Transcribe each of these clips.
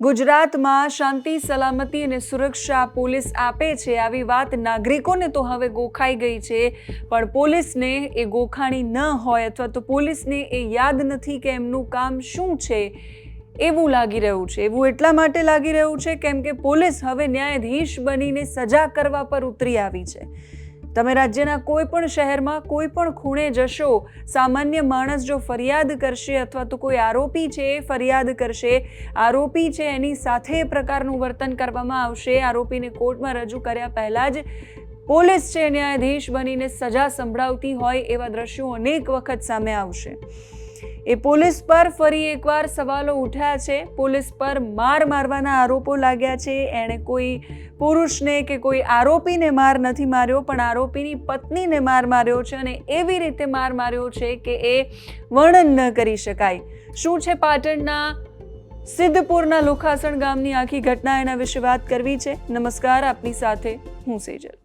ગુજરાતમાં શાંતિ, સલામતી અને સુરક્ષા પોલીસ આપે છે. આવી વાત નાગરિકોને તો હવે ગોખાઈ ગઈ છે. પણ પોલીસને એ ગોખાણી ન હોય અથવા તો પોલીસને એ યાદ નથી કે એમનું કામ શું છે. એવું લાગી રહ્યું છે. એવું એટલા માટે લાગી રહ્યું છે કેમ કે પોલીસ હવે ન્યાયાધીશ બનીને સજા કરવા પર ઉતરી આવી છે. તમે રાજ્યના કોઈ પણ શહેરમાં કોઈ પણ ખૂણે જશો, સામાન્ય માણસ જો ફરિયાદ કરશે અથવા તો કોઈ આરોપી છે એ ફરિયાદ કરશે, આરોપી છે એની સાથે પ્રકારનું વર્તન કરવામાં આવશે. આરોપીને કોર્ટમાં રજૂ કર્યા પહેલાં જ પોલીસ છે ન્યાયાધીશ બનીને સજા સંભળાવતી હોય એવા દ્રશ્યો અનેક વખત સામે આવશે. એ પોલીસ પર ફરી એકવાર સવાલો ઉઠ્યા છે. પોલીસ પર માર મારવાના આરોપો લાગ્યા છે. એણે કોઈ પુરુષને કે કોઈ આરોપીને માર નથી માર્યો, પણ આરોપીની પત્નીને માર માર્યો છે અને એવી રીતે માર માર્યો છે કે એ વર્ણન ન કરી શકાય. શું છે પાટણના સિદ્ધપુરના લુખાસણ ગામની આખી ઘટના એના વિશે વાત કરવી છે? નમસ્કાર, આપની સાથે હું સેજલ.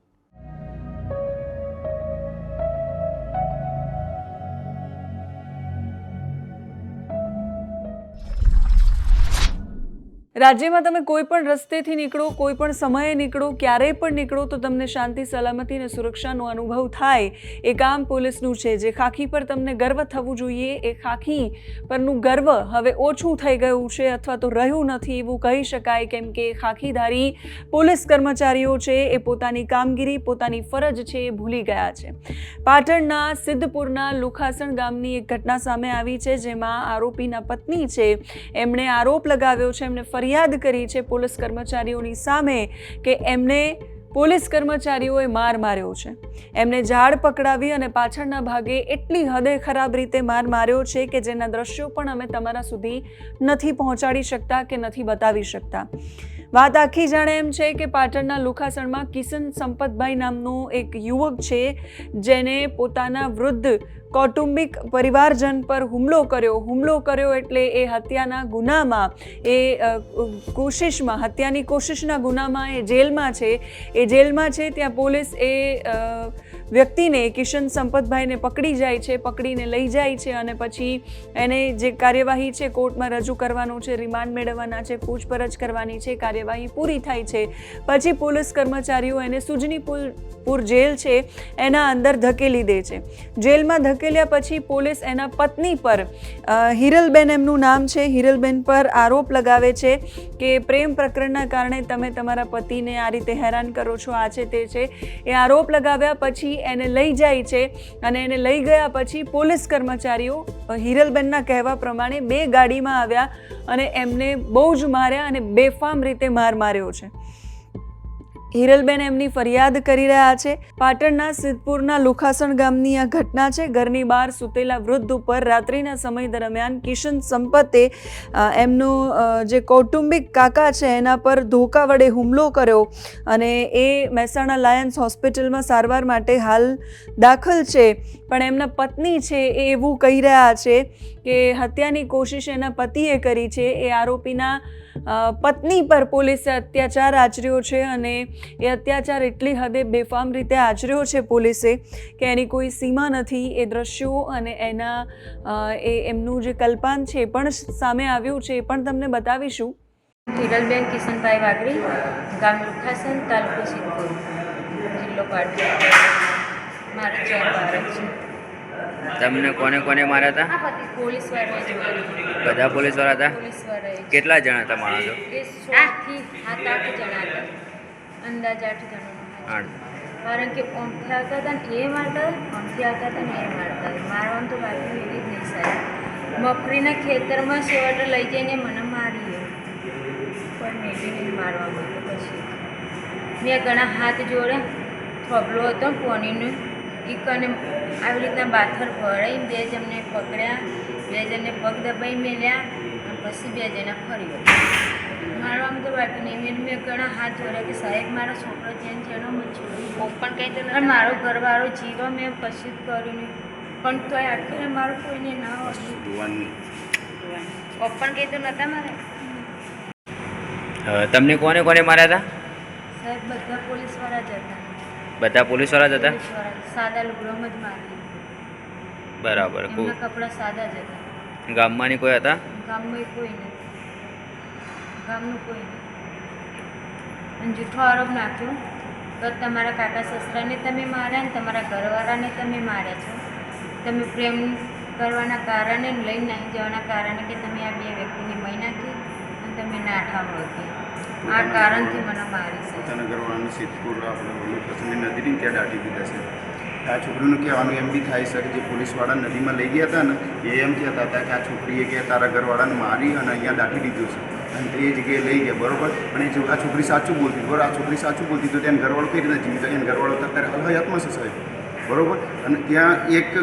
રાજ્યમાં તમે કોઈ પણ રસ્તેથી નીકળો, કોઈ પણ સમયે નીકળો, ક્યારેય પણ નીકળો, તો તમને શાંતિ, સલામતી અને સુરક્ષાનો અનુભવ થાય. એ કામ પોલીસનું છે. જે ખાખી પર તમને ગર્વ થવું જોઈએ, એ ખાખી પરનું ગર્વ હવે ઓછું થઈ ગયું છે અથવા તો રહ્યું નથી એવું કહી શકાય. કેમ કે ખાખીધારી પોલીસ કર્મચારીઓ છે, એ પોતાની કામગીરી, પોતાની ફરજ છે, એ ભૂલી ગયા છે. પાટણના સિદ્ધપુરના લુખાસણ ગામની એક ઘટના સામે આવી છે, જેમાં આરોપીના પત્ની છે. એમણે આરોપ લગાવ્યો છે એમણે ફરિયાદ કરી છે પોલીસ કર્મચારીઓની સામે કે એમને પોલીસ કર્મચારીઓએ માર માર્યો છે. એમને ઝાડ પકડાવી અને પાછળના ભાગે એટલી હદે ખરાબ રીતે માર માર્યો છે કે જેના દ્રશ્યો પણ અમે તમારા સુધી નથી પહોંચાડી શકતા કે નથી બતાવી શકતા. વાત આખી જાણે એમ છે કે પાટણના લુખાસણમાં કિશન સંપતભાઈ નામનો એક યુવક છે, જેને પોતાના વૃદ્ધ કૌટુંબિક પરિવારજન પર હુમલો કર્યો. હુમલો કર્યો એટલે એ હત્યાના ગુનામાં, એ કોશિશમાં, હત્યાની કોશિશના ગુનામાં એ જેલમાં છે. એ જેલમાં છે ત્યાં પોલીસ એ વ્યક્તિને, કિશન સંપતભાઈને પકડી જાય છે, પકડીને લઈ જાય છે અને પછી એને જે કાર્યવાહી છે કોર્ટમાં રજૂ કરવાનું છે, રિમાન્ડ મેળવવાના છે, પૂછપરછ કરવાની છે, કાર્યવાહી પૂરી થાય છે. પછી પોલીસ કર્મચારીઓ એને સુજનીપુર જેલ છે, એના અંદર ધકેલી દે છે. જેલમાં ધકેલ્યા પછી પોલીસ એના પત્ની પર હિરલબેન એમનું નામ છે, હિરલબેન પર આરોપ લગાવે છે કે પ્રેમ પ્રકરણના કારણે તમે તમારા પતિને આ રીતે હેરાન કરો છો, આ છે તે છે. એ આરોપ લગાવ્યા પછી એને લઈ જાય છે અને એને લઈ ગયા પછી પોલીસ કર્મચારીઓ હિરલબેનના કહેવા પ્રમાણે બે ગાડીમાં આવ્યા અને એમને બહુ જ માર્યા અને બેફામ રીતે માર માર્યો છે. હિરલબેન એમની ફરિયાદ કરી રહ્યા છે. પાટણના સિદ્ધપુરના લુખાસણ ગામની આ ઘટના છે. ઘરની બહાર સૂતેલા વૃદ્ધ ઉપર રાત્રિના સમય દરમિયાન કિશન સંપતે એમનો જે કૌટુંબિક કાકા છે એના પર ધોકા વડે હુમલો કર્યો અને એ મહેસાણા લાયન્સ હોસ્પિટલમાં સારવાર માટે હાલ દાખલ છે. પણ એમના પત્ની છે એ એવું કહી રહ્યા છે કે હત્યાની કોશિશ એના પતિએ કરી છે. એ આરોપીના પત્ની પર પોલીસે અત્યાચાર આચર્યો છે અને એ અત્યાચાર એટલી હદે બેફામ રીતે આચર્યો છે પોલીસે કે એની કોઈ સીમા નથી. એ દ્રશ્યો અને એના એ એમનું જે કલ્પાન છે એ પણ સામે આવ્યું છે. એ પણ તમને બતાવીશું. હિરલબેન કિશનભાઈ વાઘરી ગામ લુખાસન તાલુકો સિદ્ધપુર જિલ્લો પાટણ. મારું ચાર બાળક છે. તમને કોને કોને માર્યા હતા? પોલીસ બધા પોલીસવાળા હતા. કેટલા જણા હતા માણસો? સાતથી સાત આઠ જણા હતા. અંદાજ આઠ આઠ કારણ કે ઓમથી આવતા હતા ને એ મારતા હતા ઓમથી આવતા હતા ને એ મારતા હતા મારવાનું તો બાકી એવી જ નહીં સાહેબ. મફરીના ખેતરમાં છેવટે લઈ જઈને મને પણ મેલી નહીં મારવામાં તો પછી. મેં ઘણા હાથ જોડે થોબલો હતો પોનીનું. એક અને આવી રીતના બાથર ભરાઈ બે જણને પકડ્યા બે જણને પગ દબાઈ મેલ્યા અને પછી બે જણા ફરી વળ્યા. મારવામાં તો વાત નહીં મેં મેં ઘણા હાથ જોડ્યા કે સાહેબ મારો છોકરો જેમ જેનો એનો મને છોડી પણ કહી તો અને મારો ઘરવાળો જીવો મેં પછી જ કર્યું નહીં. પણ તો આખીને મારું કોઈને ના હોય. ઓપન કહી તો નહોતા મારે? તમને કોને કોને માર્યા હતા? સાહેબ બધા પોલીસવાળા જ હતા. બધા પોલીસવાળા જ હતા? સાદા લુગડોમાં જ મારી બરાબર કપડાં સાદા જ હતા. ગામમાંની કોઈ હતા? ગામમાં કોઈ નહીં. ગામનું કોઈ નહીં. અને જૂઠો આરોપ નાખ્યો તો તમારા કાકા સસરાને તમે માર્યા ને તમારા ઘરવાળાને તમે માર્યા છો. તમે પ્રેમ કરવાના કારણે લઈ લઈને નાહી જવાના કારણે કે તમે આ બે વ્યક્તિને મહી નાખી અને તમે નાઠા મૂકી આ કારણથી મને મારી છે પોતાના ઘરવાળાનું સિદ્ધપુર આપણે ઓલું પસંદની નદીની ત્યાં દાટી દીધા છે. આ છોકરીનું કહેવાનું એમ બી થાય છે કે જે પોલીસવાળા નદીમાં લઈ ગયા હતા ને એ એમ કહેતા હતા કે આ છોકરીએ કે તારા ઘરવાળાને મારી અને અહીંયા દાટી દીધું છે. અને તે જગ્યાએ લઈ ગયા બરોબર? અને જો- આ છોકરી સાચું બોલતી બરોબર? આ છોકરી સાચું બોલતી તો તેને ઘરવાળો કઈ રીતે જીવી? એને ઘરવાળો તો અત્યારે હાલ હયાતમાં છે સાહેબ. બરોબર? અને ત્યાં એક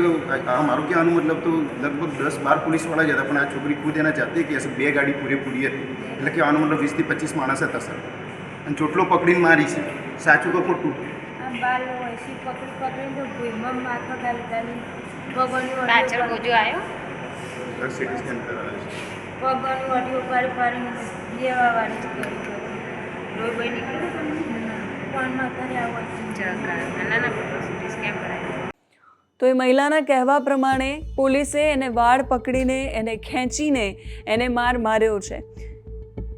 આ મારું કહેવાનું મતલબ તો લગભગ દસ બાર પોલીસવાળા જ હતા પણ આ છોકરી ખુદ એના જાતે કે હશે બે ગાડી પૂરેપૂરી હતી. એટલે કહેવાનો મતલબ વીસથી પચીસ માણસ હતા સર અને ચોટલો પકડીને મારી છે. સાચું કે ખોટું? તો પગોની પાછળ ગોજો આવ્યો સિટી સ્કેન કરાવે છે. પગોની વડીઓ પાડી પાડીને લેવા વાળી કરી લોહી બોહી નીકળ્યું પણ અત્યારે આવું તો એ મહિલાના કહેવા પ્રમાણે પોલીસે એને વાળ પકડીને, એને ખેંચીને એને માર માર્યો છે.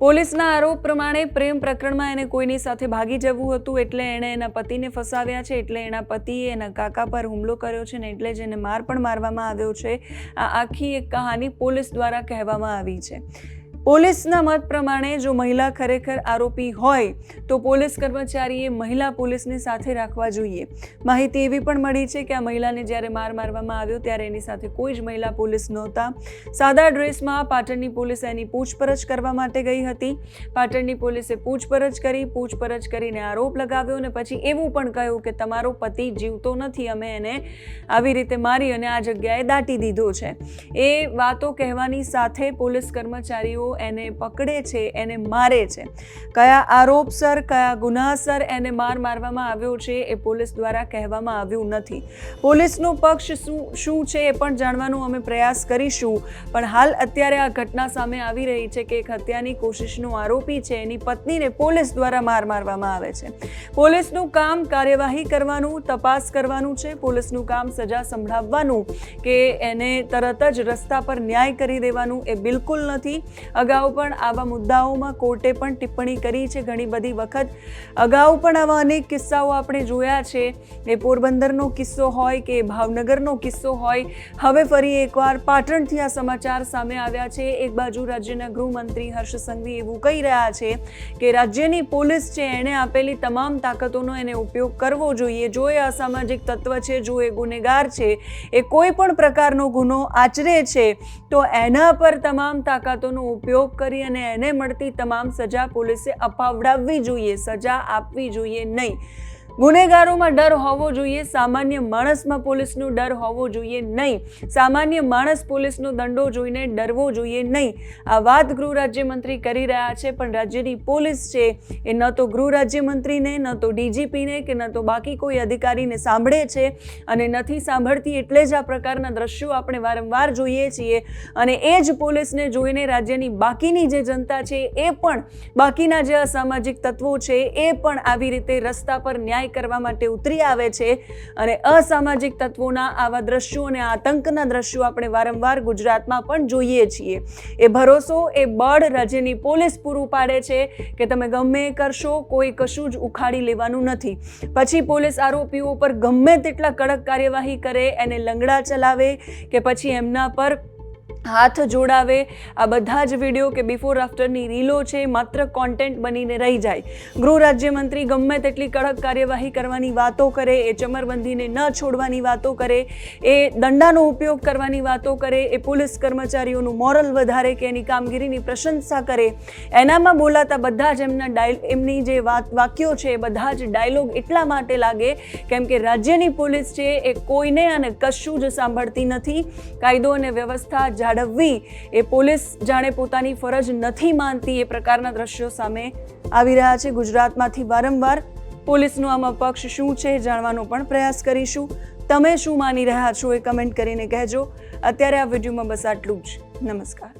પોલીસના આરોપ પ્રમાણે પ્રેમ પ્રકરણમાં એને કોઈની સાથે ભાગી જવું હતું એટલે એણે એના પતિને ફસાવ્યા છે, એટલે એના પતિએ એના કાકા પર હુમલો કર્યો છે ને એટલે જ એને માર પણ મારવામાં આવ્યો છે. આ આખી એક કહાની પોલીસ દ્વારા કહેવામાં આવી છે. પોલીસના મત પ્રમાણે જો મહિલા ખરેખર આરોપી હોય, તો પોલીસ કર્મચારીએ મહિલા પોલીસને સાથે રાખવા જોઈએ. માહિતી એવી પણ મળી છે કે આ મહિલાને જ્યારે માર મારવામાં આવ્યો, ત્યારે એની સાથે કોઈ જ મહિલા પોલીસ નહોતા. સાદા ડ્રેસમાં પાટણની પોલીસે એની પૂછપરછ કરવા માટે ગઈ હતી. પાટણની પોલીસે પૂછપરછ કરી, પૂછપરછ કરીને આરોપ લગાવ્યો અને પછી એવું પણ કહ્યું કે તમારો પતિ જીવતો નથી, અમે એને આવી રીતે મારી અને આ જગ્યાએ દાટી દીધો છે. એ વાતો કહેવાની સાથે પોલીસ કર્મચારીઓ એને પકડે છે, એને મારે છે. કયા આરોપસર કયા ગુનાસર એને માર મારવામાં આવ્યો છે એ પોલીસ દ્વારા કહેવામાં આવ્યું નથી. પોલીસનો પક્ષ શું શું છે એ પણ જાણવાનો અમે પ્રયાસ કરીશું. પણ હાલ અત્યારે આ ઘટના સામે આવી રહી છે કે એક હત્યાની કોશિશનો આરોપી છે, એની પત્નીને પોલીસ દ્વારા માર મારવામાં આવે છે. પોલીસનું કામ કાર્યવાહી કરવાનું, તપાસ કરવાનું છે. પોલીસનું કામ સજા સંભળાવવાનું કે એને તરત જ રસ્તા પર ન્યાય કરી દેવાનું એ બિલકુલ નથી. અગાઉ પણ આવા મુદ્દાઓમાં કોર્ટે પણ ટિપ્પણી કરી છે ઘણી બધી વખત. અગાઉ પણ આવા અનેક કિસ્સાઓ આપણે જોયા છે. એ પોરબંદરનો કિસ્સો હોય કે ભાવનગરનો કિસ્સો હોય. હવે ફરી એકવાર પાટણથી આ સમાચાર સામે આવ્યા છે. એક બાજુ રાજ્યના ગૃહમંત્રી હર્ષ સંઘવી એવું કહી રહ્યા છે કે રાજ્યની પોલીસ છે, એણે આપેલી તમામ તાકાતોનો એને ઉપયોગ કરવો જોઈએ. જો એ અસામાજિક તત્વ છે, જો એ ગુનેગાર છે, એ કોઈ પણ પ્રકારનો ગુનો આચરે છે, તો એના પર તમામ તાકાતોનો ઉપયોગ કરી અને એને મળતી તમામ સજા પોલીસે અપાવડાવવી જોઈએ સજા આપવી જોઈએ નહીં. ગુનેગારોમાં ડર હોવો જોઈએ, સામાન્ય માણસમાં પોલીસનો ડર હોવો જોઈએ નહીં. સામાન્ય માણસ પોલીસનો દંડો જોઈને ડરવો જોઈએ નહીં. આ વાત ગૃહ રાજ્યમંત્રી કરી રહ્યા છે, પણ રાજ્યની પોલીસ છે એ ન તો ગૃહ રાજ્યમંત્રીને, ન તો ડીજીપીને કે ન તો બાકી કોઈ અધિકારીને સાંભળે છે અને નથી સાંભળતી એટલે જ આ પ્રકારના દ્રશ્યો આપણે વારંવાર જોઈએ છીએ. અને એ જ પોલીસને જોઈને રાજ્યની બાકીની જે જનતા છે એ પણ, બાકીના જે અસામાજિક તત્વો છે એ પણ આવી રીતે રસ્તા પર ન્યાય કરવા માટે ઉતરી આવે છે અને અસામાજિક તત્વોના આવા દ્રશ્યો અને આતંકના દ્રશ્યો આપણે વારંવાર ગુજરાતમાં પણ જોઈએ છીએ. એ ભરોસો, એ બળ રાજ્યની પોલીસ પૂરું પાડે છે કે તમે ગમે કરશો, કોઈ કશું જ ઉખાડી લેવાનું નથી. પછી પોલીસ આરોપીઓ પર ગમે તેટલા કડક કાર્યવાહી કરે, એને લંગડા ચલાવે કે પછી એમના પર હાથ જોડાવે. આ બધા જ વીડિયો કે બિફોર આફ્ટરની રીલો છે, માત્ર કોન્ટેન્ટ બનીને રહી જાય. ગૃહ રાજ્યમંત્રી ગમે તેટલી કડક કાર્યવાહી કરવાની વાતો કરે, એ ચમરબંધીને ન છોડવાની વાતો કરે, એ દંડાનો ઉપયોગ કરવાની વાતો કરે, એ પોલીસ કર્મચારીઓનું મોરલ વધારે કે એની કામગીરીની પ્રશંસા કરે, એનામાં બોલાતા બધા જ એમના ડાય એમની જે વાત, વાક્યો છે, એ બધા જ ડાયલોગ એટલા માટે લાગે કેમ કે રાજ્યની પોલીસ છે, એ કોઈને અને કશું જ સાંભળતી નથી. કાયદો અને વ્યવસ્થા જાળવવી એ પોલીસ જાણે પોતાની ફરજ નથી માનતી, એ પ્રકારના દ્રશ્યો સામે આવી રહ્યા છે. ગુજરાતમાંથી વારંવાર પોલીસનું આમાં પક્ષ શું છે જાણવાનો પણ પ્રયાસ કરીશું. તમે શું માની રહ્યા છો એ કમેન્ટ કરીને કહેજો. અત્યારે આ વિડીયોમાં બસ આટલું જ. નમસ્કાર.